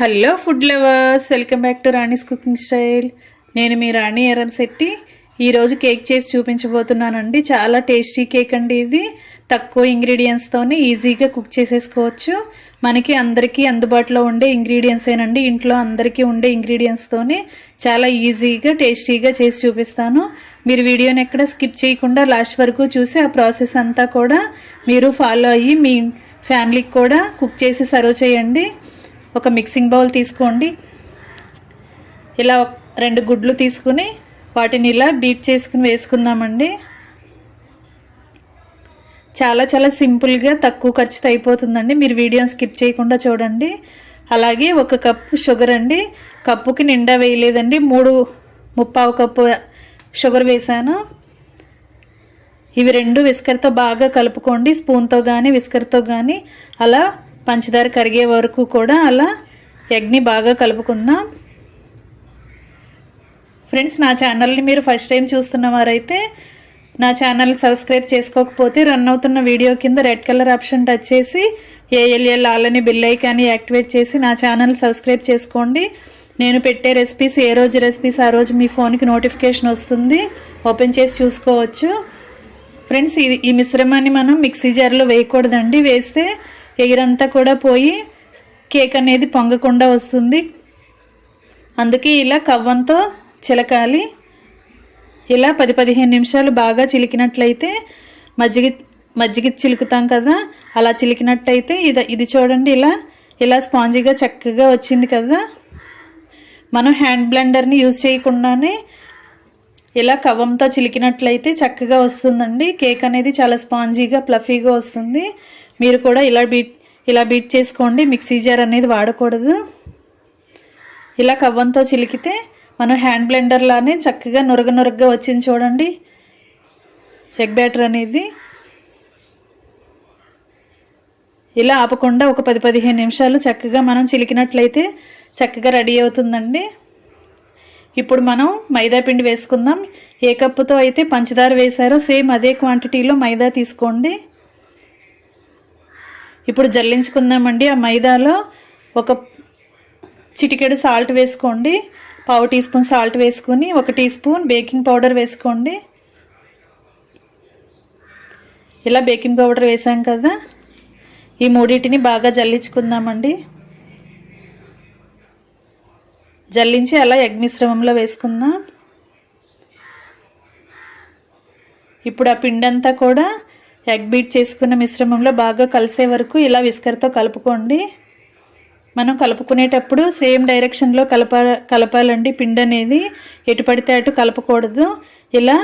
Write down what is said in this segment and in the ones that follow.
Hello food lovers welcome back to Rani's cooking style. నేను మీ రాణి ఎర్రంశెట్టి ఈరోజు కేక్ చేసి చూపించబోతున్నానండి. చాలా టేస్టీ కేక్ అండి ఇది. తక్కువ ఇంగ్రీడియంట్స్తోనే ఈజీగా కుక్ చేసేసుకోవచ్చు. మనకి అందరికీ అందుబాటులో ఉండే ఇంగ్రీడియంట్స్ ఏనండి. ఇంట్లో అందరికీ ఉండే ఇంగ్రీడియంట్స్తోనే చాలా ఈజీగా టేస్టీగా చేసి చూపిస్తాను. మీరు వీడియోని ఎక్కడ స్కిప్ చేయకుండా లాస్ట్ వరకు చూసి ఆ ప్రాసెస్ అంతా కూడా మీరు ఫాలో అయ్యి మీ ఫ్యామిలీకి కూడా కుక్ చేసి సర్వ్ చేయండి. ఒక మిక్సింగ్ బౌల్ తీసుకోండి. ఇలా రెండు గుడ్లు తీసుకుని వాటిని ఇలా బీట్ చేసుకుని వేసుకుందామండి. చాలా చాలా సింపుల్గా తక్కువ ఖర్చుతో అయిపోతుందండి. మీరు వీడియోని స్కిప్ చేయకుండా చూడండి. అలాగే ఒక కప్పు షుగర్ అండి. కప్పుకి నిండా వేయలేదండి. మూడు ముప్పావు కప్పు షుగర్ వేసాను. ఇవి రెండు విస్కర్తో బాగా కలుపుకోండి. స్పూన్తో కానీ విస్కర్తో కానీ అలా పంచదార కరిగే వరకు కూడా అలా ఎగ్ని బాగా కలుపుకుందాం. ఫ్రెండ్స్ నా ఛానల్ని మీరు ఫస్ట్ టైం చూస్తున్న వారైతే నా ఛానల్ సబ్స్క్రైబ్ చేసుకోకపోతే రన్ అవుతున్న వీడియో కింద రెడ్ కలర్ ఆప్షన్ టచ్ చేసి ఏఎల్ఎల్ ఆలని బిల్ ఐకాన్ని యాక్టివేట్ చేసి నా ఛానల్ సబ్స్క్రైబ్ చేసుకోండి. నేను పెట్టే రెసిపీస్ ఏ రోజు రెసిపీస్ ఆ రోజు మీ ఫోన్కి నోటిఫికేషన్ వస్తుంది. ఓపెన్ చేసి చూసుకోవచ్చు. ఫ్రెండ్స్ ఇది ఈ మిశ్రమాన్ని మనం మిక్సీ జార్లో వేయకూడదండి. వేస్తే ఎయిర్ అంతా కూడా పోయి కేక్ అనేది పొంగకుండా వస్తుంది. అందుకే ఇలా కవ్వంతో చిలకాలి. ఇలా పది పదిహేను నిమిషాలు బాగా చిలికినట్లయితే మజ్జిగ మజ్జిగ చిలుకుతాం కదా అలా చిలికినట్టయితే ఇది ఇది చూడండి ఇలా ఇలా స్పాంజీగా చక్కగా వచ్చింది కదా. మనం హ్యాండ్ బ్లెండర్ని యూజ్ చేయకుండానే ఇలా కవ్వంతో చిలికినట్లయితే చక్కగా వస్తుందండి. కేక్ అనేది చాలా స్పాంజీగా ప్లఫీగా వస్తుంది. మీరు కూడా ఇలా బీట్ ఇలా బీట్ చేసుకోండి. మిక్సీ జార్ అనేది వాడకూడదు. ఇలా కవ్వంతో చిలికితే మనం హ్యాండ్ బ్లెండర్లానే చక్కగా నురగ నురగగా వచ్చింది చూడండి. ఎగ్ బ్యాటర్ అనేది ఇలా ఆపకుండా ఒక పది పదిహేను నిమిషాలు చక్కగా మనం చిలికినట్లయితే చక్కగా రెడీ అవుతుందండి. ఇప్పుడు మనం మైదా పిండి వేసుకుందాం. ఏ కప్పుతో అయితే పంచదార వేశారో సేమ్ అదే క్వాంటిటీలో మైదా తీసుకోండి. ఇప్పుడు జల్లించుకుందామండి. ఆ మైదాలో ఒక చిటికెడు సాల్ట్ వేసుకోండి. పావు టీ స్పూన్ సాల్ట్ వేసుకొని ఒక టీ స్పూన్ బేకింగ్ పౌడర్ వేసుకోండి. ఇలా బేకింగ్ పౌడర్ వేసాం కదా. ఈ మూడింటిని బాగా జల్లించుకుందామండి. జల్లించి అలా ఎగ్ మిశ్రమంలో వేసుకుందాం. ఇప్పుడు ఆ పిండంతా కూడా ఎగ్ బీట్ చేసుకున్న మిశ్రమంలో బాగా కలిసే వరకు ఇలా విస్కర్తో కలుపుకోండి. మనం కలుపుకునేటప్పుడు సేమ్ డైరెక్షన్లో కలప కలపాలండి పిండి అనేది. ఎటు పడితే అటు కలపకూడదు. ఇలా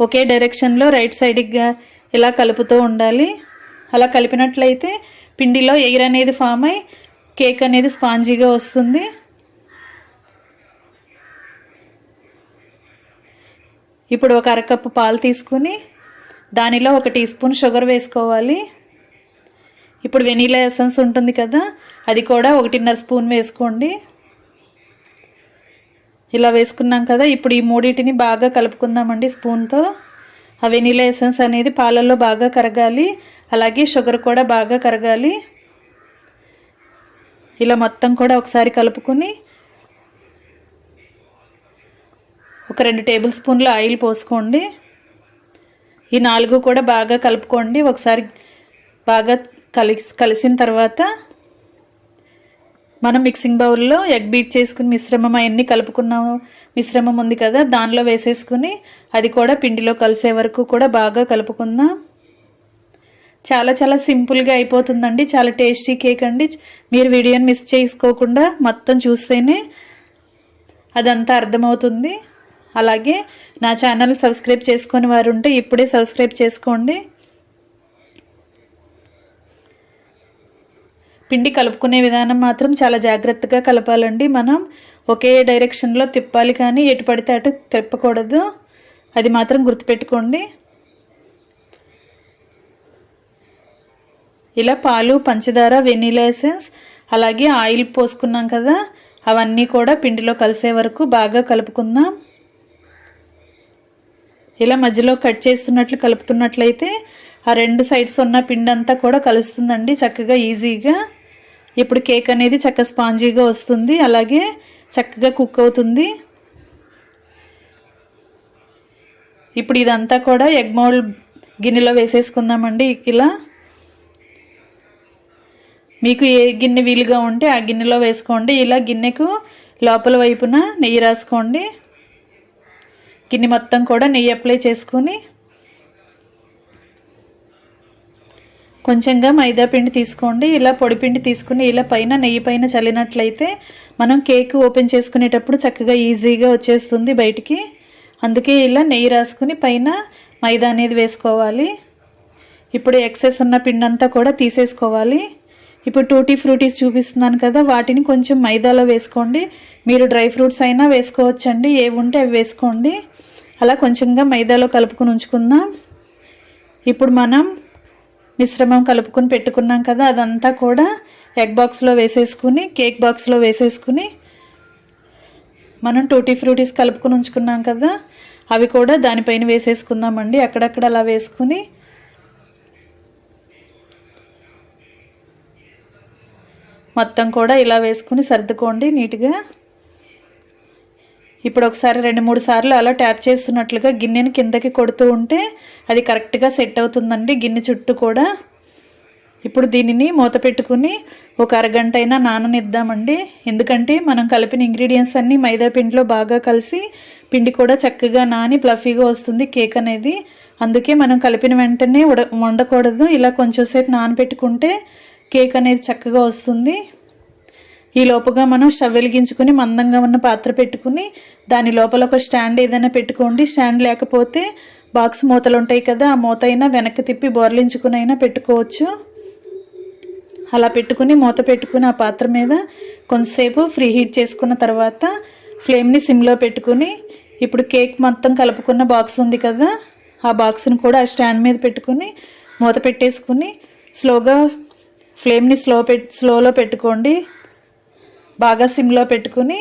ఒకే డైరెక్షన్లో రైట్ సైడ్గా ఇలా కలుపుతూ ఉండాలి. అలా కలిపినట్లయితే పిండిలో ఎయిర్ అనేది ఫామ్ అయి కేక్ అనేది స్పాంజీగా వస్తుంది. ఇప్పుడు ఒక అరకప్పు పాలు తీసుకుని దానిలో ఒక టీ స్పూన్ షుగర్ వేసుకోవాలి. ఇప్పుడు వెనీలా ఎసెన్స్ ఉంటుంది కదా అది కూడా ఒకటిన్నర స్పూన్ వేసుకోండి. ఇలా వేసుకున్నాం కదా ఇప్పుడు ఈ మూడింటిని బాగా కలుపుకుందామండి స్పూన్తో. ఆ వెనీలా ఎసెన్స్ అనేది పాలల్లో బాగా కరగాలి అలాగే షుగర్ కూడా బాగా కరగాలి. ఇలా మొత్తం కూడా ఒకసారి కలుపుకుని ఒక రెండు టేబుల్ స్పూన్ల ఆయిల్ పోసుకోండి. ఈ నాలుగు కూడా బాగా కలుపుకోండి. ఒకసారి బాగా కలిసి కలిసిన తర్వాత మనం మిక్సింగ్ బౌల్లో ఎగ్ బీట్ చేసుకుని మిశ్రమం అవన్నీ కలుపుకున్నాం. మిశ్రమం ఉంది కదా దానిలో వేసేసుకుని అది కూడా పిండిలో కలిసే వరకు కూడా బాగా కలుపుకుందాం. చాలా చాలా సింపుల్గా అయిపోతుందండి. చాలా టేస్టీ కేక్ అండి. మీరు వీడియోని మిస్ చేసుకోకుండా మొత్తం చూస్తేనే అదంతా అర్థమవుతుంది. అలాగే నా ఛానల్ సబ్స్క్రైబ్ చేసుకుని వారు ఉంటే ఇప్పుడే సబ్స్క్రైబ్ చేసుకోండి. పిండి కలుపుకునే విధానం మాత్రం చాలా జాగ్రత్తగా కలపాలండి. మనం ఒకే డైరెక్షన్లో తిప్పాలి కానీ ఎటు పడితే అటు తిప్పకూడదు. అది మాత్రం గుర్తుపెట్టుకోండి. ఇలా పాలు పంచదార వెనీలా ఎసెన్స్ అలాగే ఆయిల్ పోసుకున్నాం కదా అవన్నీ కూడా పిండిలో కలిసే వరకు బాగా కలుపుకుందాం. ఇలా మధ్యలో కట్ చేస్తున్నట్లు కలుపుతున్నట్లయితే ఆ రెండు సైడ్స్ ఉన్న పిండి అంతా కూడా కలుస్తుందండి. చక్కగా ఈజీగా. ఇప్పుడు కేక్ అనేది చక్క స్పాంజీగా వస్తుంది. అలాగే చక్కగా కుక్ అవుతుంది. ఇప్పుడు ఇదంతా కూడా ఎగ్ మౌల్డ్ గిన్నెలో వేసేసుకుందామండి ఇలా. మీకు ఏ గిన్నె వీలుగా ఉంటే ఆ గిన్నెలో వేసుకోండి. ఇలా గిన్నెకు లోపల వైపున నెయ్యి రాసుకోండి. గిన్నె మొత్తం కూడా నెయ్యి అప్లై చేసుకుని కొంచెంగా మైదా పిండి తీసుకోండి. ఇలా పొడి పిండి తీసుకుని ఇలా పైన నెయ్యి పైన చల్లినట్లయితే మనం కేక్ ఓపెన్ చేసుకునేటప్పుడు చక్కగా ఈజీగా వచ్చేస్తుంది బయటికి. అందుకే ఇలా నెయ్యి రాసుకుని పైన మైదా అనేది వేసుకోవాలి. ఇప్పుడు ఎక్సెస్ ఉన్న పిండి అంతా కూడా తీసేసుకోవాలి. ఇప్పుడు టూటీ ఫ్రూటీస్ చూపిస్తున్నాను కదా వాటిని కొంచెం మైదాలో వేసుకోండి. మీరు డ్రై ఫ్రూట్స్ అయినా వేసుకోవచ్చండి. ఏవి ఉంటే అవి వేసుకోండి. అలా కొంచెంగా మైదాలో కలుపుకొని ఉంచుకుందాం. ఇప్పుడు మనం మిశ్రమం కలుపుకొని పెట్టుకున్నాం కదా అదంతా కూడా ఎగ్ బాక్స్లో వేసేసుకుని కేక్ బాక్స్లో వేసేసుకుని మనం టూటీ ఫ్రూటీస్ కలుపుకొని ఉంచుకున్నాం కదా అవి కూడా దానిపైన వేసేసుకుందామండి. అక్కడక్కడ అలా వేసుకుని మొత్తం కూడా ఇలా వేసుకుని సర్దుకోండి నీట్గా. ఇప్పుడు ఒకసారి రెండు మూడు సార్లు అలా ట్యాప్ చేస్తున్నట్లుగా గిన్నెని కిందకి కొడుతూ ఉంటే అది కరెక్ట్గా సెట్ అవుతుందండి గిన్నె చుట్టూ కూడా. ఇప్పుడు దీనిని మూత పెట్టుకుని ఒక అరగంట అయినా నాననిద్దామండి. ఎందుకంటే మనం కలిపిన ఇంగ్రీడియంట్స్ అన్నీ మైదా పిండిలో బాగా కలిసి పిండి కూడా చక్కగా నాని ప్లఫీగా వస్తుంది కేక్ అనేది. అందుకే మనం కలిపిన వెంటనే ఉడ వండకూడదు. ఇలా కొంచెంసేపు నానబెట్టుకుంటే కేక్ అనేది చక్కగా వస్తుంది. ఈ లోపుగా మనం స్టవ్ వెలిగించుకుని మందంగా ఉన్న పాత్ర పెట్టుకుని దాని లోపల ఒక స్టాండ్ ఏదైనా పెట్టుకోండి. స్టాండ్ లేకపోతే బాక్స్ మూతలు ఉంటాయి కదా ఆ మూత అయినా వెనక్కి తిప్పి బోర్లించుకుని అయినా పెట్టుకోవచ్చు. అలా పెట్టుకుని మూత పెట్టుకుని ఆ పాత్ర మీద కొంతసేపు ఫ్రీ హీట్ చేసుకున్న తర్వాత ఫ్లేమ్ని సిమ్లో పెట్టుకుని ఇప్పుడు కేక్ మొత్తం కలుపుకున్న బాక్స్ ఉంది కదా ఆ బాక్స్ని కూడా ఆ స్టాండ్ మీద పెట్టుకుని మూత పెట్టేసుకుని స్లోగా ఫ్లేమ్ని స్లో పెట్ స్లోలో పెట్టుకోండి. బాగా సిమ్లో పెట్టుకుని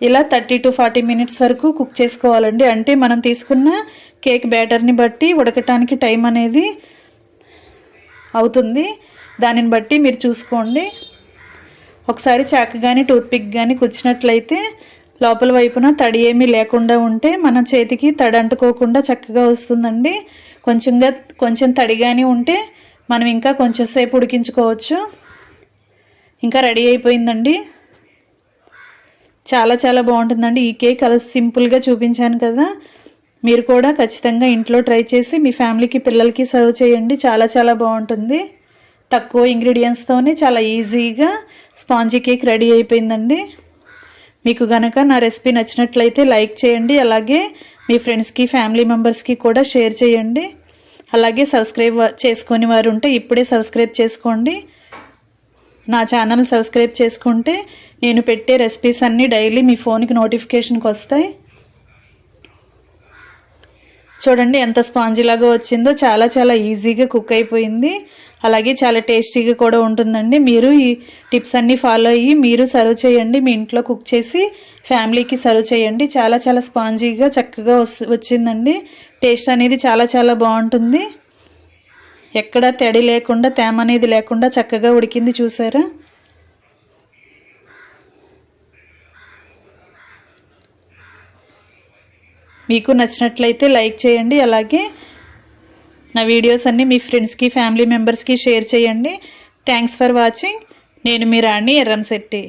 ఇలా థర్టీ టు ఫార్టీ మినిట్స్ వరకు కుక్ చేసుకోవాలండి. అంటే మనం తీసుకున్న కేక్ బ్యాటర్ని బట్టి ఉడకటానికి టైం అనేది అవుతుంది. దానిని బట్టి మీరు చూసుకోండి. ఒకసారి చాక్ కానీ టూత్పిక్ కానీ కుచ్చినట్లయితే లోపల వైపున తడి ఏమీ లేకుండా ఉంటే మన చేతికి తడి అంటుకోకుండా చక్కగా వస్తుందండి. కొంచెంగా కొంచెం తడిగాని ఉంటే మనం ఇంకా కొంచెం సేపు ఉడికించుకోవచ్చు. ఇంకా రెడీ అయిపోయిందండి. చాలా చాలా బాగుంటుందండి. ఈ కేక్ అలా సింపుల్గా చూపించాను కదా. మీరు కూడా ఖచ్చితంగా ఇంట్లో ట్రై చేసి మీ ఫ్యామిలీకి పిల్లలకి సర్వ్ చేయండి. చాలా చాలా బాగుంటుంది. తక్కువ ఇంగ్రీడియంట్స్తోనే చాలా ఈజీగా స్పాంజీ కేక్ రెడీ అయిపోయిందండి. మీకు గనక నా రెసిపీ నచ్చినట్లయితే లైక్ చేయండి. అలాగే మీ ఫ్రెండ్స్కి ఫ్యామిలీ మెంబర్స్కి కూడా షేర్ చేయండి. అలాగే సబ్స్క్రైబ్ చేసుకొని వారు ఉంటే ఇప్పుడే సబ్స్క్రైబ్ చేసుకోండి. నా ఛానల్ సబ్స్క్రైబ్ చేసుకుంటే నేను పెట్టే రెసిపీస్ అన్నీ డైలీ మీ ఫోన్కి నోటిఫికేషన్కి వస్తాయి. చూడండి ఎంత స్పాంజీలాగా వచ్చిందో చాలా చాలా ఈజీగా కుక్ అయిపోయింది. అలాగే చాలా టేస్టీగా కూడా ఉంటుందండి. మీరు ఈ టిప్స్ అన్నీ ఫాలో అయ్యి మీరు సర్వ్ చేయండి మీ ఇంట్లో కుక్ చేసి ఫ్యామిలీకి సర్వ్ చేయండి. చాలా చాలా స్పాంజీగా చక్కగా వచ్చిందండి. టేస్ట్ అనేది చాలా చాలా బాగుంటుంది. ఎక్కడ తడి లేకుండా తేమ అనేది లేకుండా చక్కగా ఉడికింది చూసారా? మీకు నచ్చినట్లయితే లైక్ చేయండి అలాగే నా వీడియోస్ అన్నీ మీ ఫ్రెండ్స్కి ఫ్యామిలీ మెంబర్స్కి షేర్ చేయండి. థ్యాంక్స్ ఫర్ వాచింగ్ నేను మీ రాణి ఎర్రంశెట్టి